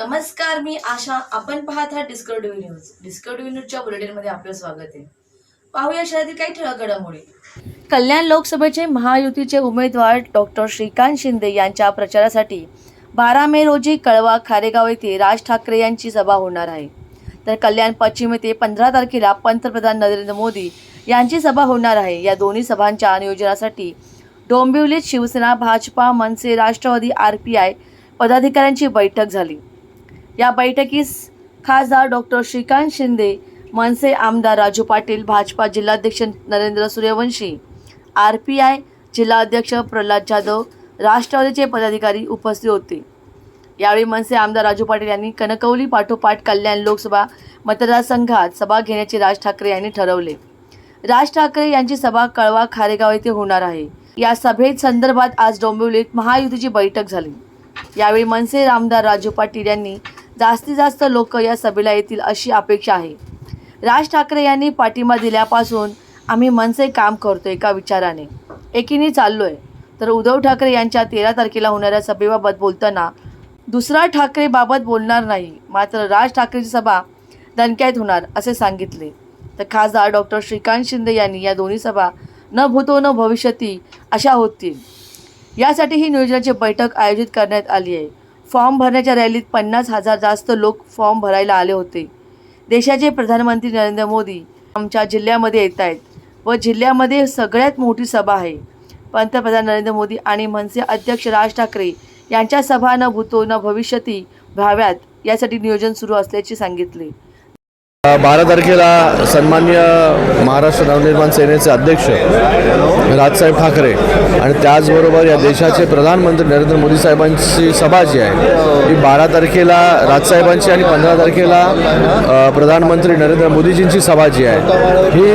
नमस्कार मी आशा. आपण पाहत आहात डिस्कवरी न्यूज डिस्कवरी न्यूजच्या बुलेटिनमध्ये आपलं स्वागत आहे. पाहूया शहरातील काही ठळक घडामोडी. कल्याण लोकसभेचे महायुतीचे उमेदवार डॉक्टर श्रीकांत शिंदे यांच्या प्रचारासाठी बारा मे रोजी कळवा खारेगाव येथे राज ठाकरे यांची सभा होणार आहे. तर कल्याण पश्चिम येथे पंधरा तारखेला पंतप्रधान नरेंद्र मोदी यांची सभा होणार आहे. या दोन्ही सभांच्या नियोजनासाठी डोंबिवलीत Shiv Sena Bhajapa Manase Rashtrawadi R P I पदाधिकाऱ्यांची बैठक झाली. या बैठकीस खासदार डॉक्टर श्रीकांत शिंदे मनसे आमदार राजू पाटील भाजपा जिल्हाध्यक्ष Narendra Suryavanshi R P I जिल्हाध्यक्ष प्रल्हाद जाधव राष्ट्रवादीचे पदाधिकारी उपस्थित होते. यावेळी मनसे आमदार राजू पाटील यांनी कणकवली पाठोपाठ कल्याण लोकसभा मतदारसंघात सभा घेण्याचे राज ठाकरे यांनी ठरवले. राज ठाकरे यांची सभा कळवा खारेगाव येथे होणार आहे. या सभेत संदर्भात आज डोंबिवलीत महायुतीची बैठक झाली. यावेळी मनसे आमदार राजू पाटील यांनी जास्तीत जास्त लोक या सभेला येतील अशी अपेक्षा आहे. राज ठाकरे यांनी पाठिंबा दिल्यापासून आम्ही मनसे काम करतो एका विचाराने. एकीने चाललो आहे तर उद्धव ठाकरे यांच्या तेरा तारखेला होणाऱ्या सभेबाबत बोलताना दुसरा ठाकरेबाबत बोलणार नाही मात्र राज ठाकरेची सभा दणक्यात होणार असे सांगितले. तर खासदार डॉक्टर श्रीकांत शिंदे यांनी या दोन्ही सभा न भूतो न भविष्यती अशा होतील. यासाठी ही नियोजनाची बैठक आयोजित करण्यात आली आहे. फॉर्म भरण्याच्या रॅलीत पन्नास हजार जास्त लोक फॉर्म भरायला आले होते. देशाचे प्रधानमंत्री नरेंद्र मोदी आमच्या जिल्ह्यामध्ये येत आहेत व जिल्ह्यामध्ये सगळ्यात मोठी सभा आहे. पंतप्रधान नरेंद्र मोदी आणि मनसे अध्यक्ष राज ठाकरे यांच्या सभा न भूतो न भविष्यती व्हाव्यात यासाठी नियोजन सुरू असल्याचे सांगितले. बारा तारखेला सन्मान्य महाराष्ट्र नवनिर्माण सेनेचे अध्यक्ष राजसाहेब ठाकरे आणि त्याचबरोबर या देशाचे प्रधानमंत्री नरेंद्र मोदी साहेबांची सभा जी आहे ही बारा तारखेला राजसाहेबांची आणि पंधरा तारखेला प्रधानमंत्री नरेंद्र मोदीजींची सभा जी आहे ही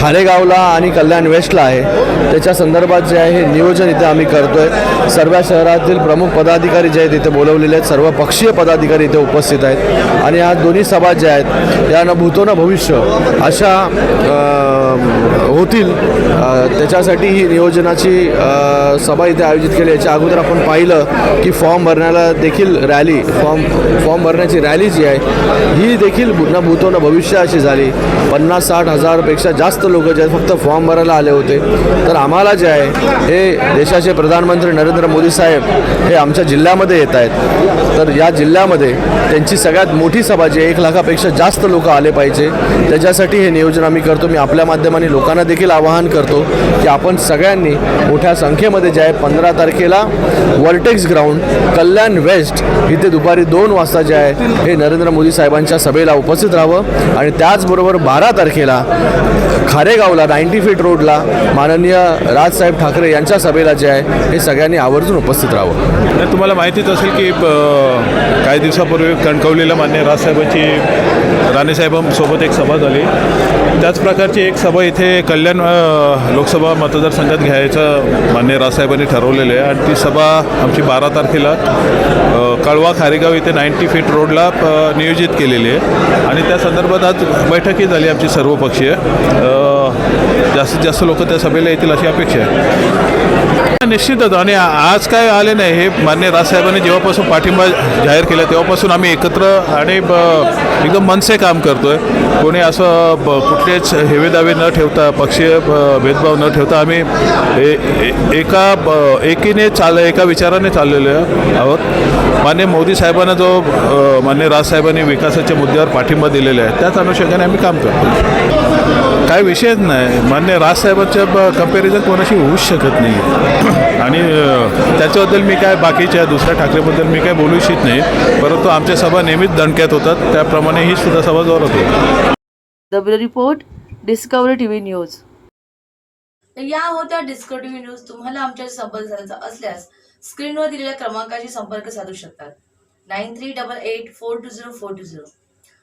खारेगावला आणि कल्याण वेस्टला आहे. त्याच्या संदर्भात जे आहे हे नियोजन इथे आम्ही करतोय. सर्व शहरातील प्रमुख पदाधिकारी जे आहेत इथे बोलवलेले आहेत. सर्व पक्षीय पदाधिकारी इथे उपस्थित आहेत. आणि या दोन्ही सभा जे आहेत या न भूतो न भविष्य अशा होतील. त्याच्यासाठी ही नियोजनाची सभा इथे आयोजित केली. याच्या अगोदर आपण पाहिलं की फॉर्म भरण्याला देखील रॅली फॉर्म फॉर्म भरण्याची रॅली जी आहे ही देखील न भूतोनं भविष्य अशी झाली. पन्नास साठ हजारपेक्षा जास्त लोक जे आहेत फक्त फॉर्म भरायला आले होते. तर आम्हाला जे आहे हे देशाचे प्रधानमंत्री नरेंद्र मोदी साहेब हे आमच्या जिल्ह्यामध्ये येत आहेत. तर या जिल्ह्यामध्ये त्यांची सगळ्यात मोठी सभा जी आहे एक लाखापेक्षा जास्त लोक आले पाहिजे. त्याच्यासाठी हे नियोजन आम्ही करतो. मी आपल्या माध्यमाने लोकांना देखील आवाहन करतो की आपण सगळ्यांनी मोठ्या संख्येमध्ये जे आहे पंधरा तारखेला वर्टेक्स ग्राउंड कल्याण वेस्ट इथे दुपारी दोन वाजता जे आहे हे नरेंद्र मोदी साहेबांच्या सभेला उपस्थित राहावं. आणि त्याचबरोबर बारा तारखेला खारेगावला नाईन्टी फीट रोडला माननीय राजसाहेब ठाकरे यांच्या सभेला जे आहे हे सगळ्यांनी आवर्जून उपस्थित राहावं. तुम्हाला माहितीच असेल की प- काही दिवसापूर्वी कणकवलीला मान्य राजसाहेबांची राणेसाहेबांसोबत एक सभा झाली. त्याच प्रकारची एक सभा इथे कल्याण लोकसभा मतदारसंघात घ्यायचं मान्य राजसाहेबांनी ठरवलेलं आहे. आणि ती सभा आमची बारा तारखेला कळवा खारेगाव इथे नाईन्टी फीट रोडला प- नियोजित केलेली आहे. आणि त्या संदर्भात आज बैठकही झाली आमची सर्वपक्षीय. जास्तीत जास्त लोक त्या सभेला येतील अशी अपेक्षा आहे. निश्चितच आणि आज काय आले नाही हे मान्य राजसाहेबांनी जेव्हापासून पाठिंबा जाहीर केला तेव्हापासून आम्ही एकत्र आणि ब- एकदम मनसे काम करतोय. कोणी असं ब- कुठलेच हेवेदावे न ठेवता पक्षीय भेदभाव न ठेवता आम्ही ए- एका ब- एकीने चाल एका विचाराने चाललेलो आहोत. मान्य मोदी साहेबांना जो मान्य राजसाहेबांनी विकासाच्या मुद्द्यावर पाठिंबा दिलेला आहे त्याच अनुषंगाने आम्ही काम करतो काय विषयच नाही. मान्य राजसाहेबांच्या कंपॅरिझन कोणाशी होऊच शकत नाही. आणि त्याच्याबद्दल मी काय बाकीच्या दुसऱ्या ठाकरेबद्दल मी काय बोलू इच्छित नाही. परंतु आमच्या सभा नेहमीच दणक्यात होतात. त्याप्रमाणे ही सुद्धा सभा जोरात होती the bureau report Discovery TV news या होत्या डिस्कवरी टीव्ही न्यूज तुम्हाला आमच्याशी संपर्क साधायचा असल्यास स्क्रीनवर दिलेल्या क्रमांकाशी संपर्क साधू शकतात. Nine three double eight four two zero four two zero